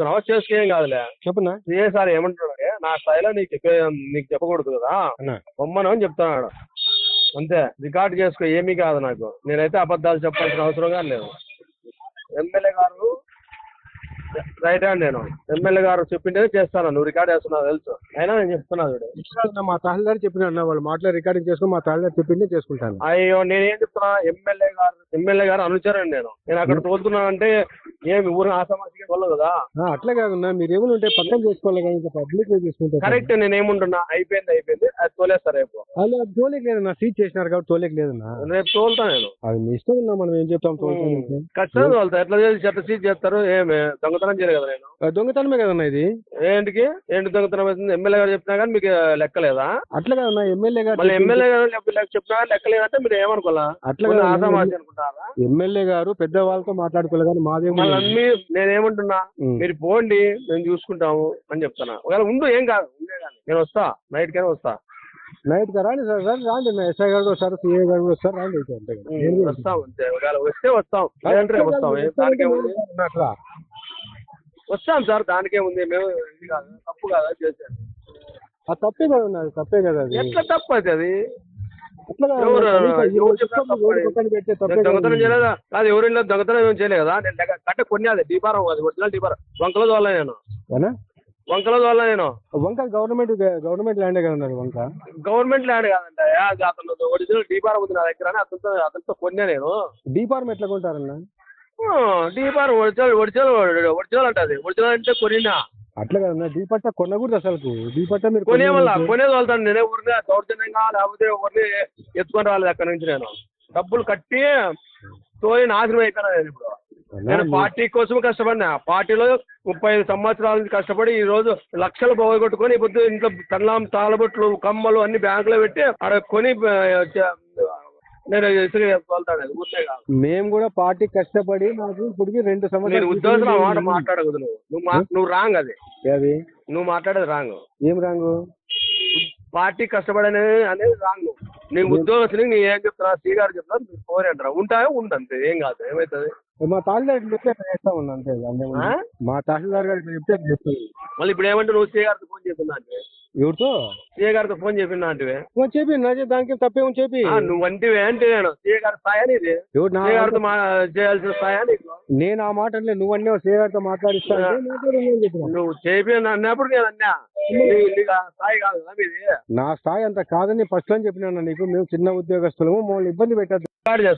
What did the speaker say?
తర్వాత చేసుకేం కాదులే. చెప్పున్నా ఏ సార్ ఏమంటున్నాడు? నా స్థాయిలో నీకు చెప్పే నీకు చెప్పకూడదు కదా? అన్న. బొమ్మను అని చెప్తున్నాడు. అంతే. రికార్డ్ చేసుకో ఏమీ కాదు నాకు. నేనైతే అబద్ధాలు చెప్పాల్సిన అవసరం కానీ లేదు. ఎమ్మెల్యే గారు రైట్ హ్యాండ్ నేను. ఎమ్మెల్యే గారు చెప్పిందే చేస్తాను. నువ్వు రికార్డ్ చేస్తున్నావు తెలుసు. అయినా నేను చెప్తున్నా చూడు. మా తహసీల్దార్ చెప్పిన అన్న వాళ్ళు. మాటలో రికార్డింగ్ చేసుకుని మా తహసీల్దార్ చెప్పిందే చేసుకుంటాను. అయ్యో నేనేం చెప్తున్నా? ఎమ్మెల్యే గారు ఎమ్మెల్యే గారు అనుచరండి నేను. నేను అక్కడ తోలుతున్నాను అంటే ఏమి? ఊరిని ఆసామాసిగా వెళ్ళదు కదా. అట్లా కాదన్నా మీరు ఏమైనా ఉంటే పక్కన చేసుకోవాలి కానీ ఇంకా పబ్లిక్ చేసుకుంటారు కరెక్ట్ నేను ఏముంటున్నా? అయిపోయింది అయిపోయింది. అది తోలేస్తా రేపు. అలా తోలేకి లేదన్నా సీట్ చేసినారు కాబట్టి తోలేకి లేదన్నా రేపు తోలుతా నేను. అది మీ ఇష్టం ఉన్నా మనం ఏం చెప్తాం ఖచ్చితంగా తోలుతా. ఎట్లా చేసి చెత్త సీట్ చేస్తారు? ఏమి? దొంగతనం చేయలేదు కదా నేను. దొంగతనమే కదన్నా ఇది? ఏంటికి? ఏంటి దొంగతనం అవుతుంది? ఎమ్మెల్యే గారు చెప్పినా కానీ మీకు లెక్కలేదా? అట్లా కాదన్నా ఎమ్మెల్యే గారు మళ్ళీ ఎమ్మెల్యే గారు చెప్పి- చెప్పినా కానీ లెక్కలేదంటే మీరు ఏమనుకోవాలా? అట్లా ఆసామాసి అనుకుంటారా? ఎమ్మెల్యే గారు పెద్ద వాళ్ళతో మాట్లాడుకోవాలి కానీ మాదేమో మళ్ళీ అన్ని నేనేమంటున్నా? ఉమ్. మీరు పోండి మేము చూసుకుంటాము అని చెప్తున్నా. ఒకవేళ ఉండు ఏం కాదు. ఉండే కానీ. నేను వస్తా. నైట్ కైనా వస్తా. నైట్గా రాండి సార్ సార్ రాండి ఎస్ఐ గారు వస్తారు సిఐ గారు కూడా వస్తారు రాండి అయితే అంతే కదా. వస్తాం అంతే. ఒకవేళ వస్తే వస్తాం. లేదంటే రేపు వస్తాం. ఏం దానికేముంది అట్లా. వస్తాం సార్ దానికేముంది మేము ఇది కాదు తప్పు కాదా చేసేది ఆ తప్పే కదా అది తప్పే కదా అది. ఎట్లా తప్పు అయితే అది? అట్లా కాదు, ఎవరు- కనీసం ఎవరు ఎవరు చెప్పినా చెప్తారు, తప్పు ఎవరు అది. పక్కన పెడితే తప్పే నేను కదా దొంగతనం. చేయలేదా? కాదు ఎవరి దొంగతనం ఏం చేయలేదు కదా? నేను లెక్క- కట్ట కొన్ని అది డీపారం అది ఒరిజినల్ డీపారం. వంకలో తోలా నేను. ఏనా? వంకలో తోలా నేను. వంక గవర్నమెంట్ గవర్నమెంట్ ల్యాండే కదా ఉన్నది వంక? గవర్నమెంట్ ల్యాండ్ కాదండి అది అతను ఒరిజినల్ డీపారం ఉంది నా దగ్గర అని అతనితో అతనితో కొన్నా నేను. డీపార్మ్ ఎట్లా కొంటారన్న? డీపారం ఒరిజినల్ ఒరిజినల్ ఒరిజినల్ అంటే అది ఒరిజినల్ అంటే కొనినా. అట్లా కదన్నా డీపట్ట కొనకూడదు అసలు డీపట్ట మీరు కొనే వల్ల కొనేది వెళ్తాను నేనే ఊరిగా దౌర్జన్యంగా లేకపోతే ఎవరిని ఎత్తుకొని రాలేదు అక్కడి నుంచి నేను. డబ్బులు కట్టి తోయి నాశనం అయిపోయినా నేను ఇప్పుడు. నేను పార్టీ కోసం కష్టపడినా. పార్టీలో ముప్పై ఐదు సంవత్సరాల నుంచి కష్టపడి ఈ రోజు లక్షలు పోగొట్టుకొని ఇప్పుడు ఇంట్లో తల్లాం తాళబొట్లు కమ్మలు అన్ని బ్యాంకులో పెట్టి అక్కడ కొని నేను ఇసుక ఊరికే కాదు. మేము కూడా పార్టీ కష్టపడి నాకు ఇప్పటికి రెండు నేను సంవత్సరాలు ఉద్యోగం ఆ మాట మాట్లాడకూడదు నువ్వు నువ్వు మా- నువ్వు రాంగ్ అది. అది నువ్వు మాట్లాడేది రాంగ్. ఏం రాంగు? పార్టీ కష్టపడనే అనేది రాంగ్. నీకు ఉద్యోగస్తుని నీ ఏం చెప్తున్నా శ్రీ గారు చెప్తున్నా మీరు అంటారా. ఉంటాయో ఉండంతే ఏం కాదు ఏమవుతుంది మా తహసీల్దార్ చెప్తే అట్లా చేస్తా ఉన్నా అంతే అంతే ఆ? మా తహసీల్దార్ గారు చెప్తే అట్లా చేస్తాను మళ్ళీ ఇప్పుడు ఏమంటే నువ్వు శ్రీ ఫోన్ చెప్పినా అంటే? ఎవరితో? శ్రీ గారితో ఫోన్ చెప్పినా అంటే ఓ చెప్పి నా దానికి తప్పేమో చెప్పి. నువ్వు అంటివే అంటే నేను శ్రీ గారి స్థాయి ఇది శ్రీ గారితో చేయాల్సిన స్థాయి నీకు? నేను ఆ మాట అంటే నువ్వు అన్నీ సేగారితో మాట్లాడిస్తా అంటే మాట్లాడు అని చెప్పిన? నువ్వు చేపి అన్నప్పుడు నేను అన్నా. నీ- స్థాయి కాదు కదా మీది? నా స్థాయి అంత కాదని ఫస్ట్ అని చెప్పినా నీకు. మేము చిన్న ఉద్యోగస్తులము మమ్మల్ని ఇబ్బంది పెట్టద్దు.